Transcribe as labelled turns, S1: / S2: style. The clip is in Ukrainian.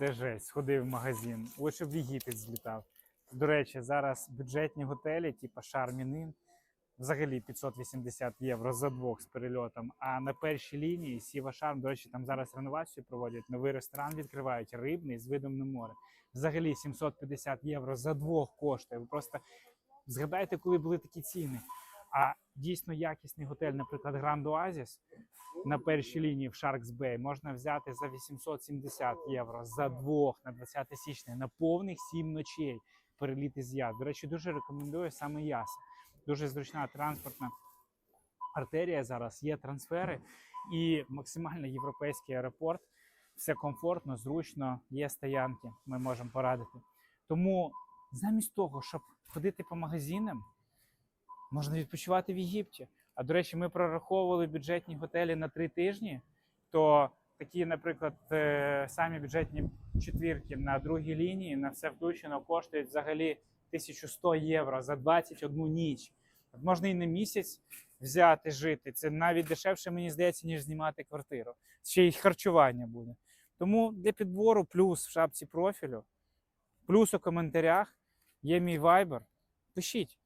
S1: Це жесть, сходив в магазин. Ось щоб в Єгипет злітав. До речі, зараз бюджетні готелі, типу Шармінин, взагалі 580 євро за двох з перельотом. А на першій лінії Сіва Шарм, до речі, там зараз реновацію проводять. Новий ресторан відкривають рибний з видом на море. Взагалі 750 євро за двох коштує. Ви просто згадайте, коли були такі ціни. А дійсно якісний готель, наприклад, Grand Oasis на першій лінії в Sharks Bay можна взяти за 870 євро за двох на 20 січня на повних сім ночей переліти з Яс. До речі, дуже рекомендую саме Яс. Дуже зручна транспортна артерія зараз. Є трансфери і максимально європейський аеропорт. Все комфортно, зручно, є стоянки. Ми можемо порадити. Тому замість того, щоб ходити по магазинам, можна відпочивати в Єгипті. А до речі, ми прораховували бюджетні готелі на три тижні. То такі, наприклад, е, самі бюджетні четвірки на другій лінії на все включено коштують взагалі 1100 євро за 21 ніч. Можна і на місяць взяти жити. Це навіть дешевше, мені здається, ніж знімати квартиру. Ще й харчування буде. Тому для підбору плюс в шапці профілю, плюс у коментарях є мій вайбер. Пишіть.